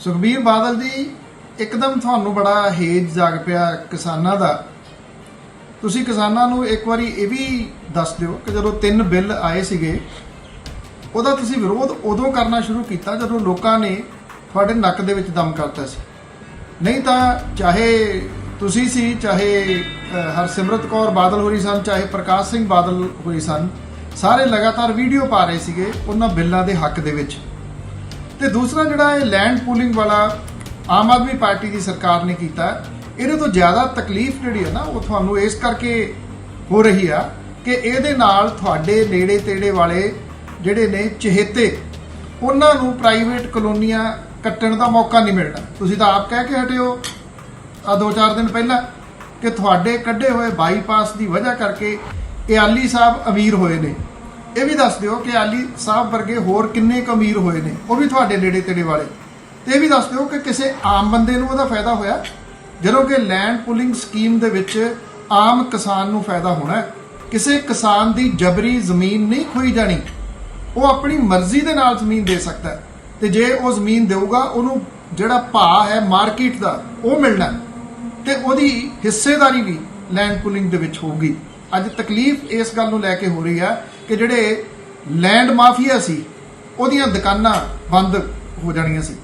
ਸੁਖਬੀਰ ਬਾਦਲ ਜੀ, ਇੱਕਦਮ ਤੁਹਾਨੂੰ ਬੜਾ ਹੇਜ ਜਾਗ ਪਿਆ ਕਿਸਾਨਾਂ ਦਾ। ਤੁਸੀਂ ਕਿਸਾਨਾਂ ਨੂੰ ਇੱਕ ਵਾਰੀ ਇਹ ਵੀ ਦੱਸ ਦਿਓ ਕਿ ਜਦੋਂ ਤਿੰਨ ਬਿੱਲ ਆਏ ਸੀਗੇ, ਉਹਦਾ ਤੁਸੀਂ ਵਿਰੋਧ ਉਦੋਂ ਕਰਨਾ ਸ਼ੁਰੂ ਕੀਤਾ ਜਦੋਂ ਲੋਕਾਂ ਨੇ ਤੁਹਾਡੇ ਨੱਕ ਦੇ ਵਿੱਚ ਦਮ ਕਰਤਾ ਸੀ। ਨਹੀਂ ਤਾਂ ਚਾਹੇ ਤੁਸੀਂ ਸੀ, ਚਾਹੇ ਹਰਸਿਮਰਤ ਕੌਰ ਬਾਦਲ ਹੋਰੀ ਸਨ, ਚਾਹੇ ਪ੍ਰਕਾਸ਼ ਸਿੰਘ ਬਾਦਲ ਹੋਰੀ ਸਨ, ਸਾਰੇ ਲਗਾਤਾਰ ਵੀਡੀਓ ਪਾ ਰਹੇ ਸੀਗੇ ਉਹਨਾਂ ਬਿੱਲਾਂ ਦੇ ਹੱਕ ਦੇ ਵਿੱਚ। ਤੇ ਦੂਸਰਾ ਜਿਹੜਾ ਇਹ ਲੈਂਡ ਪੂਲਿੰਗ ਵਾਲਾ ਆਮ ਆਦਮੀ ਪਾਰਟੀ ਦੀ ਸਰਕਾਰ ਨੇ ਕੀਤਾ, ਇਹਦੇ ਤੋਂ ਜ਼ਿਆਦਾ ਤਕਲੀਫ ਜਿਹੜੀ ਹੈ ਨਾ, ਉਹ ਤੁਹਾਨੂੰ ਇਸ ਕਰਕੇ ਹੋ ਰਹੀ ਆ ਕਿ ਇਹਦੇ ਨਾਲ ਤੁਹਾਡੇ ਨੇੜੇ ਤੇੜੇ ਵਾਲੇ ਜਿਹੜੇ ਨੇ ਚਹੇਤੇ, ਉਹਨਾਂ ਨੂੰ ਪ੍ਰਾਈਵੇਟ ਕਲੋਨੀਆਂ ਕੱਟਣ ਦਾ ਮੌਕਾ ਨਹੀਂ ਮਿਲਣਾ। ਤੁਸੀਂ ਤਾਂ ਆਪ ਕਹਿ ਕੇ ਹਟਿਓ ਆ ਦੋ ਚਾਰ ਦਿਨ ਪਹਿਲਾਂ, ਕਿ ਤੁਹਾਡੇ ਕੱਢੇ ਹੋਏ ਬਾਈਪਾਸ ਦੀ ਵਜ੍ਹਾ ਕਰਕੇ ਇਹ ਆਲੀ ਸਾਹਿਬ ਅਮੀਰ ਹੋਏ ਨੇ। ਇਹ ਵੀ ਦੱਸ ਦਿਓ ਕਿ ਆਲੀ ਸਾਹਿਬ ਵਰਗੇ ਹੋਰ ਕਿੰਨੇ ਕੁ ਅਮੀਰ ਹੋਏ ਨੇ, ਉਹ ਵੀ ਤੁਹਾਡੇ ਨੇੜੇ ਤੇੜੇ ਵਾਲੇ ਤੇ ਇਹ ਵੀ ਦੱਸ ਦਿਓ ਕਿ ਕਿਸੇ ਆਮ ਬੰਦੇ ਨੂੰ ਉਹਦਾ ਫਾਇਦਾ ਹੋਇਆ ਜਦੋਂ ਕਿ ਲੈਂਡ ਪੁਲਿੰਗ ਸਕੀਮ ਦੇ ਵਿੱਚ ਆਮ ਕਿਸਾਨ ਨੂੰ ਫਾਇਦਾ ਹੋਣਾ ਹੈ। ਕਿਸੇ ਕਿਸਾਨ ਦੀ ਜਬਰੀ ਜ਼ਮੀਨ ਨਹੀਂ ਖੋਈ ਜਾਣੀ, ਉਹ ਆਪਣੀ ਮਰਜ਼ੀ ਦੇ ਨਾਲ ਜ਼ਮੀਨ ਦੇ ਸਕਦਾ ਹੈ ਤੇ ਜੇ ਉਹ ਜ਼ਮੀਨ ਦੇਊਗਾ, ਉਹਨੂੰ ਜਿਹੜਾ ਭਾਅ ਹੈ ਮਾਰਕੀਟ ਦਾ, ਉਹ ਮਿਲਣਾ ਹੈ। ਤੇ ਉਹਦੀ ਹਿੱਸੇਦਾਰੀ ਵੀ ਲੈਂਡ ਪੁਲਿੰਗ ਦੇ ਵਿੱਚ ਹੋਊਗੀ ਅੱਜ ਤਕਲੀਫ ਇਸ ਗੱਲ ਨੂੰ ਲੈ ਕੇ ਹੋ ਰਹੀ ਆ ਕਿ ਜਿਹੜੇ ਲੈਂਡ ਮਾਫੀਆ ਸੀ, ਉਹਦੀਆਂ ਦੁਕਾਨਾਂ ਬੰਦ ਹੋ ਜਾਣੀਆਂ ਸੀ।